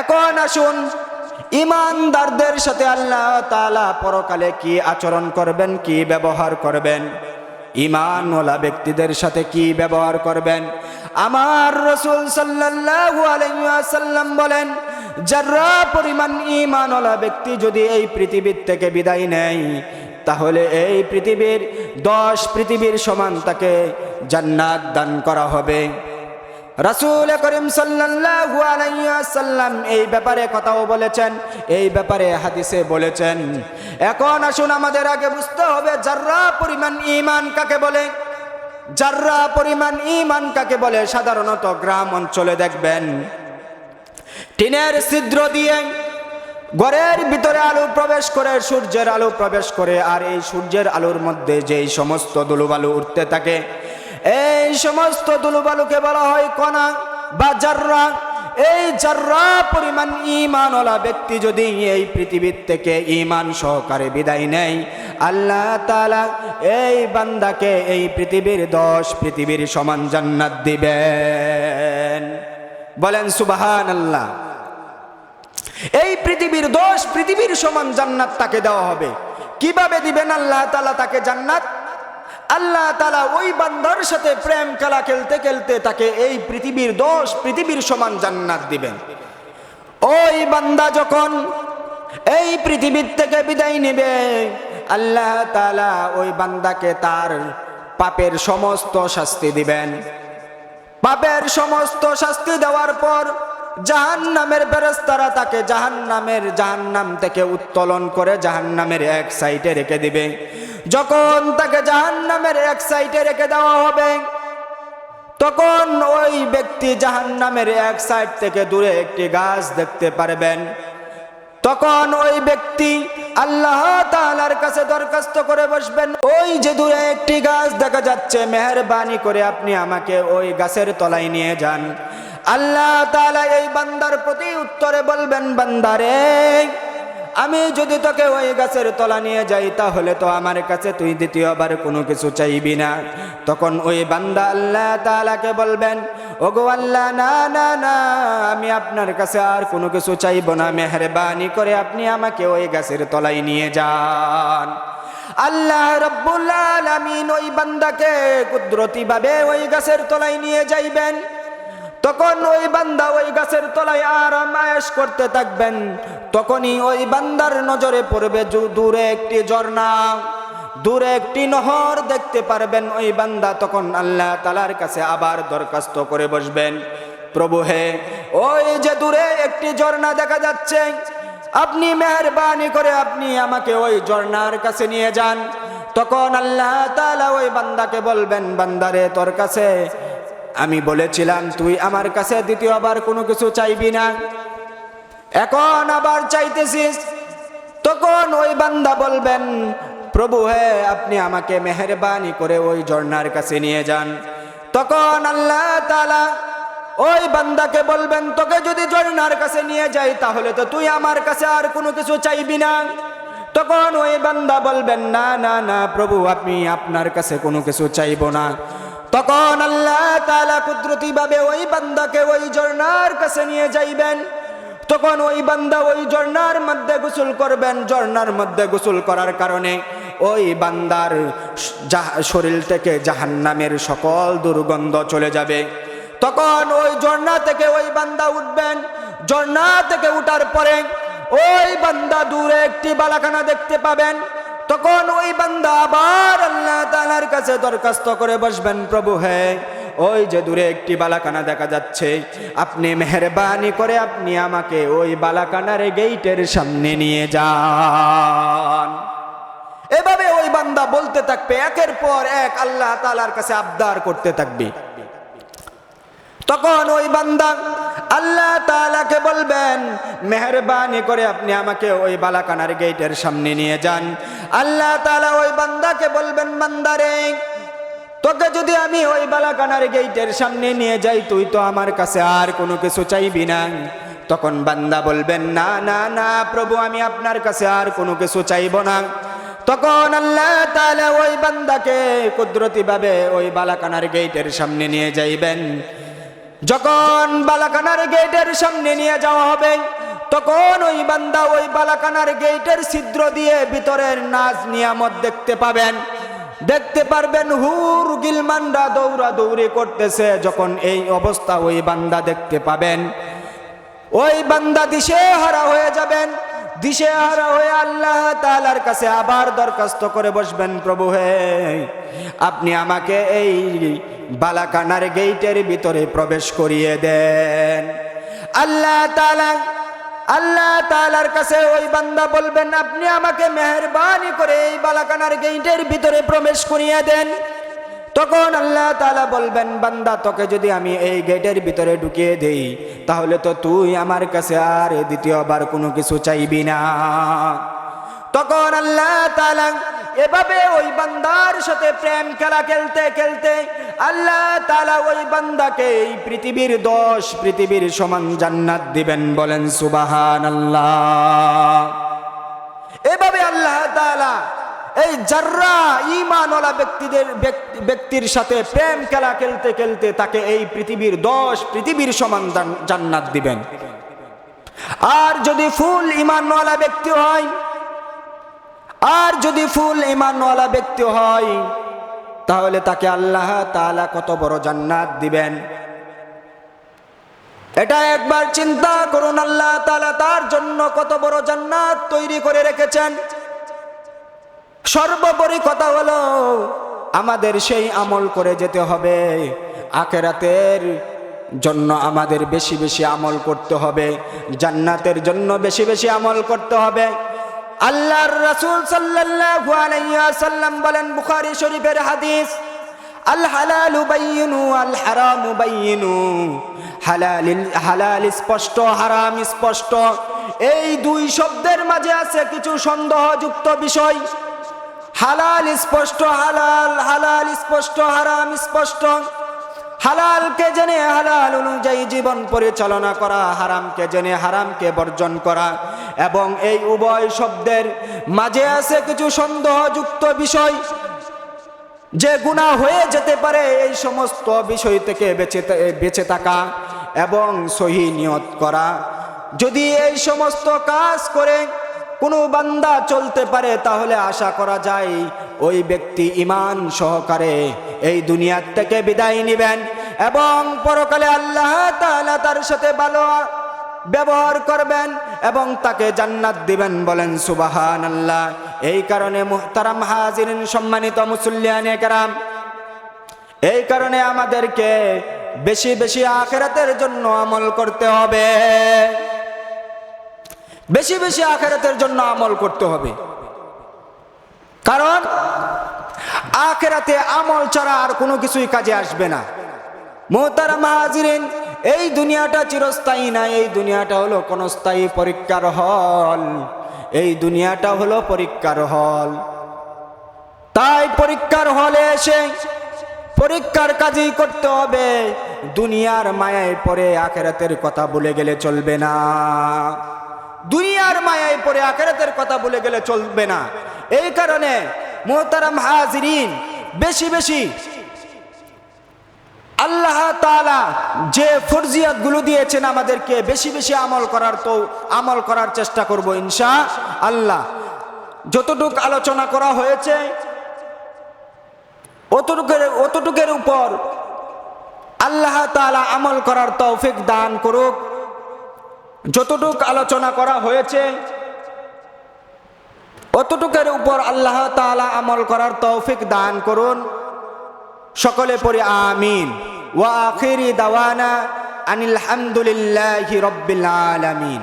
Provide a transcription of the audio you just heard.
এখন আসুন, ইমানদারদের সাথে আল্লাহ তাআলা পরকালে কি আচরণ করবেন, কি ব্যবহার করবেন? ইমানওয়ালা ব্যক্তিদের সাথে কি ব্যবহার করবেন? আমার রসুল আলাইহি বলেন, যারা পরিমাণ ইমানওয়ালা ব্যক্তি যদি এই পৃথিবীর থেকে বিদায় নেয়, তাহলে এই পৃথিবীর দশ পৃথিবীর সমান তাকে জান্নাত দান করা হবে। রাসূল করিম সাল্লাল্লাহু ওয়াসাল্লাম এই ব্যাপারে কথাও বলেছেন, এই ব্যাপারে হাদিসে বলেছেন। এখন আসুন আমাদের আগে বুঝতে হবে যার্রা পরিমাণ ঈমান কাকে বলে। যার্রা পরিমাণ ঈমান কাকে বলে সাধারণত গ্রাম অঞ্চলে দেখবেন। টিনের ছিদ্র দিয়ে ঘরের ভিতরে আলো প্রবেশ করে, সূর্যের আলো প্রবেশ করে, আর এই সূর্যের আলোর মধ্যে যেই সমস্ত দুলুবালু উঠতে থাকে এই সমস্ত দুলুবালুকে বলা হয় কণা বা জাররা। এই জাররা পরিমাণ ইমানওয়ালা ব্যক্তি যদি এই পৃথিবীর থেকে ইমান সহকারে বিদায় নেয়, আল্লাহ তালা এই বান্দাকে এই পৃথিবীর দশ পৃথিবীর সমান জান্নাত দিবেন। বলেন সুবাহান আল্লাহ এই পৃথিবীর দোষ পৃথিবীর সমান জান্নাত তাকে দেওয়া হবে। কীভাবে দিবেন আল্লাহ তালা তাকে জান্নাত? আল্লাহ তালা ওই বান্দার সাথে প্রেম, খেলা খেলতে খেলতে তাকে এই পৃথিবীর দোষ পৃথিবীর সমান জান্নাত দিবেন। ওই বান্দা যখন এই পৃথিবীর থেকে বিদায় নেবে, আল্লাহ তালা ওই বান্দাকে তার পাপের সমস্ত শাস্তি দিবেন। পাপের সমস্ত শাস্তি দেওয়ার পর জাহান নামের বেরস্তারা তাকে জাহান নামের জাহান নাম থেকে উত্তোলন করে জাহান নামের এক সাইডে রেখে দিবে। যখন তাকে জাহান নামের এক সাইডে রেখে দেওয়া হবে, তখন ওই ব্যক্তি জাহান নামের এক সাইড থেকে দূরে একটি গাছ দেখতে পারবেন। তখন ওই ব্যক্তি আল্লাহ তাআলার কাছে দরখাস্ত করে বসবেন, ওই যে দূরে একটি গাছ দেখা যাচ্ছে, মেহরবানি করে আপনি আমাকে ওই গাছের তলায় নিয়ে যান। আল্লাহ তাআলা এই বান্দার প্রতি উত্তরে বলবেন, বান্দারে আমি যদি তোকে ওই গাছের তলা নিয়ে যাই, তাহলে তো আমার কাছে তুই দ্বিতীয়বার কোনো কিছু চাইবি না। তখন ওই বান্দা আল্লাহ তালাকে বলবেন, ওগো আল্লাহ, না না না, আমি আপনার কাছে আর কোনো কিছু চাইব না। মেহরবানি করে আপনি আমাকে ওই গাছের তলায় নিয়ে যান। আল্লাহ রব্বুল আলামিন ওই বান্দাকে কুদরতিভাবে ওই গাছের তলায় নিয়ে যাইবেন। তখন ওই বান্দা ওই গাছের তলায় আর মায়াস করতে থাকবেন। তখনই ওই বান্দার নজরে পড়বে দূরে একটি ঝর্ণা। দূরে একটি নহর দেখতে পারবেন ওই বান্দা। তখন আল্লাহ তালার কাছে আবার দরখাস্ত করে বসবেন। প্রভু হে, ওই যে দূরে একটি ঝর্ণা দেখা যাচ্ছে। আপনি মেহরবানি করে আপনি আমাকে ওই ঝর্ণার কাছে নিয়ে যান। তখন আল্লাহ তালা ওই বান্দাকে বলবেন বান্দারে তোর কাছে আমি বলেছিলাম, তুই আমার কাছে দ্বিতীয়বার কোনো কিছু চাইবি না। এখন আবার চাইতেছিস? তখন ওই বান্দা বলবেন, প্রভু হে, আপনি আমাকে মেহরবানি করে ওই ঝর্ণার কাছে নিয়ে যান। তখন আল্লাহ তালা ওই বান্দাকে বলবেন, তোকে যদি ঝর্ণার কাছে নিয়ে যাই, তাহলে তো তুই আমার কাছে আর কোনো কিছু চাইবি না। তখন ওই বান্দা বলবেন, না না না প্রভু, আপনি আপনার কাছে কোনো কিছু চাইব না। তখন আল্লাহ তালা কুদরতি ভাবে ওই বান্দাকে ওই ঝর্ণার কাছে নিয়ে যাইবেন। তখন ওই বান্দা ওই ঝর্ণার মধ্যে গোসল করবেন, ঝর্ণার মধ্যে গোসল করার কারণে ওই বান্দার শরীর থেকে জাহান্নামের সকল দুর্গন্ধ চলে যাবে। তখন ওই ঝর্ণা থেকে ওই বান্দা উঠবেন। ঝর্ণা থেকে উঠার পরে ওই বান্দা দূরে একটি বালাখানা দেখতে পাবেন। তখন ওই বান্দা আবার আল্লাহ তাআলার কাছে দরখাস্ত করে বসবেন, প্রভু হে, ওই যে দূরে একটি বালাকানা দেখা যাচ্ছে, আপনি মেহরবানি করে আপনি আমাকে ওই বালাকানার গেইটের সামনে নিয়ে যান। এভাবে ওই বান্দা বলতে থাকবে, একের পর এক আল্লাহ তালার কাছে আবদার করতে থাকবে। তখন ওই বান্দা আল্লাহ তালাকে বলবেন, মেহরবানি করে আপনি আমাকে ওই বালাকানার গেটের সামনে নিয়ে যান। আল্লাহ তালা ওই বান্দাকে বলবেন বান্দারে তোকে যদি আমি ওই বালাকানার গেটের সামনে নিয়ে যাই, তুই তো আমার কাছে আর কোনো কিছু চাইবি না। তখন বান্দা বলবেন, না না না, প্রভু, আমি আপনার কাছে আর কোনো কিছু চাইব না। তখন আল্লাহ তাআলা ওই বান্দাকে কুদরতি ভাবে ওই বালাকানার গেটের সামনে নিয়ে যাইবেন। যখন বালাকানার গেটের সামনে নিয়ে যাওয়া হবে, তখন ওই বান্দা ওই বালাকানার গেটের ছিদ্র দিয়ে ভিতরের নাচ নিয়ামত দেখতে পাবেন। দেখতে পারবেন হুর গিলমানরা দৌড়া দৌড়ি করতেছে যখন এই অবস্থা ওই বান্দা দেখতে পাবেন। ওই বান্দা দিশে হারা হয়ে যাবেন। দিশে হারা হয়ে আল্লাহ তালার কাছে আবার দরখাস্ত করে বসবেন প্রভু হে। আপনি আমাকে এই বালাকানার গেইটের ভিতরে প্রবেশ করিয়ে দেন। আল্লাহ তালা আল্লাহ তালার কাছে ওই বান্দা বলবেন, আপনি আমাকে মেহরবানি করে এই বালাকানার গেইটের ভিতরে প্রবেশ করিয়ে দেন। তখন আল্লাহ তালা বলবেন, বান্দা, তোকে যদি আমি এই গেটের ভিতরে ঢুকিয়ে দেই, তাহলে তো তুই আমার কাছে আর দ্বিতীয়বার কোনো কিছু চাইবি না। তখন আল্লাহ তালা এভাবে ওই বান্দার সাথে প্রেম খেলা খেলতে খেলতে আল্লাহ তালা ওই বান্দাকে এই পৃথিবীর দশ পৃথিবীর সমান জান্নাত দিবেন বলেন সুবাহান আল্লাহ এভাবে আল্লাহ তাআলা এই যার্রা ইমানওয়ালা ব্যক্তিদের ব্যক্তি- ব্যক্তির সাথে প্রেম খেলা খেলতে খেলতে তাকে এই পৃথিবীর দশ পৃথিবীর সমান জান্নাত দিবেন। আর যদি ফুল ইমানওয়ালা ব্যক্তি হয়, আর যদি ফুল ইমানওয়ালা ব্যক্তি হয়, তাহলে তাকে আল্লাহ তাআলা কত বড় জান্নাত দিবেন। এটা একবার চিন্তা করুন, আল্লাহ তালা তার জন্য কত বড় জান্নাত তৈরি করে রেখেছেন। সর্বোপরি কথা হলো, আমাদের সেই আমল করে যেতে হবে। আখেরাতের জন্য আমাদের বেশি বেশি আমল করতে হবে। জান্নাতের জন্য বেশি বেশি আমল করতে হবে। আল্লাহর রাসূল সাল্লাল্লাহু বলেন বুখারী শরীফের হাদিস স্পষ্ট স্পষ্ট। এই দুই শব্দের মাঝে আছে কিছু সন্দেহযুক্ত বিষয়। হালাল, স্পষ্ট, হালাল হালাল, স্পষ্ট, হারাম, স্পষ্ট। হালালকে জেনে, হালাল অনুযায়ী জীবন পরিচালনা করা, হারামকে জেনে, হারামকে বর্জন করা। এবং এই উভয় শব্দের মাঝে আছে কিছু সন্দেহযুক্ত বিষয়। যে গুণা হয়ে যেতে পারে, এই সমস্ত বিষয় থেকে বেঁচে বেঁচে থাকা এবং সহি নিয়ত করা। যদি এই সমস্ত কাজ করে কোনো বান্দা চলতে পারে তাহলে আশা করা যায় ওই ব্যক্তি ইমান সহকারে এই দুনিয়ার থেকে বিদায় নেবেন এবং পরকালে আল্লাহ তাআলা তার সাথে ভালো ব্যবহার করবেন এবং তাকে জান্নাত দিবেন বলেন সুবাহান আল্লাহ এই কারণে মুহতারাম হাজিরিন, সম্মানিত মুসল্লিয়ানে কেরাম, এই কারণে আমাদেরকে বেশি বেশি আখেরাতের জন্য আমল করতে হবে। বেশি বেশি আখেরাতের জন্য আমল করতে হবে। কারণ আখেরাতে আমল ছাড়া আর কোনো কিছুই কাজে আসবে না। মোহতারাম হাজিরিন, এই দুনিয়াটা চিরস্থায়ী না, এই দুনিয়াটা হলো কোনো স্থায়ী পরীক্ষার হল। এই দুনিয়াটা হলো পরীক্ষার হল। তাই পরীক্ষার হলে এসে পরীক্ষার কাজই করতে হবে। দুনিয়ার মায়ায় পরে আখেরাতের কথা বলে গেলে চলবে না। দুনিয়ার মায়ায় পরে আখেরাতের কথা বলে গেলে চলবে না। এই কারণে মোহতারাম হাজিরিন, বেশি বেশি আল্লাহ তাআলা যে ফরজিয়াতগুলো দিয়েছেন আমাদেরকে বেশি বেশি আমল করার তো আমল করার চেষ্টা করব ইনশা আল্লাহ। যতটুক আলোচনা করা হয়েছে, অতটুকের অতটুকের উপর আল্লাহ তাআলা আমল করার তৌফিক দান করুক। যতটুক আলোচনা করা হয়েছে, অতটুকের উপর আল্লাহ তালা আমল করার তৌফিক দান করুন। সকলে পড়ি আমিন। ওয়া আখিরি দাওয়ানা আনিল হামদুলিল্লাহি রব্বিল আলামিন।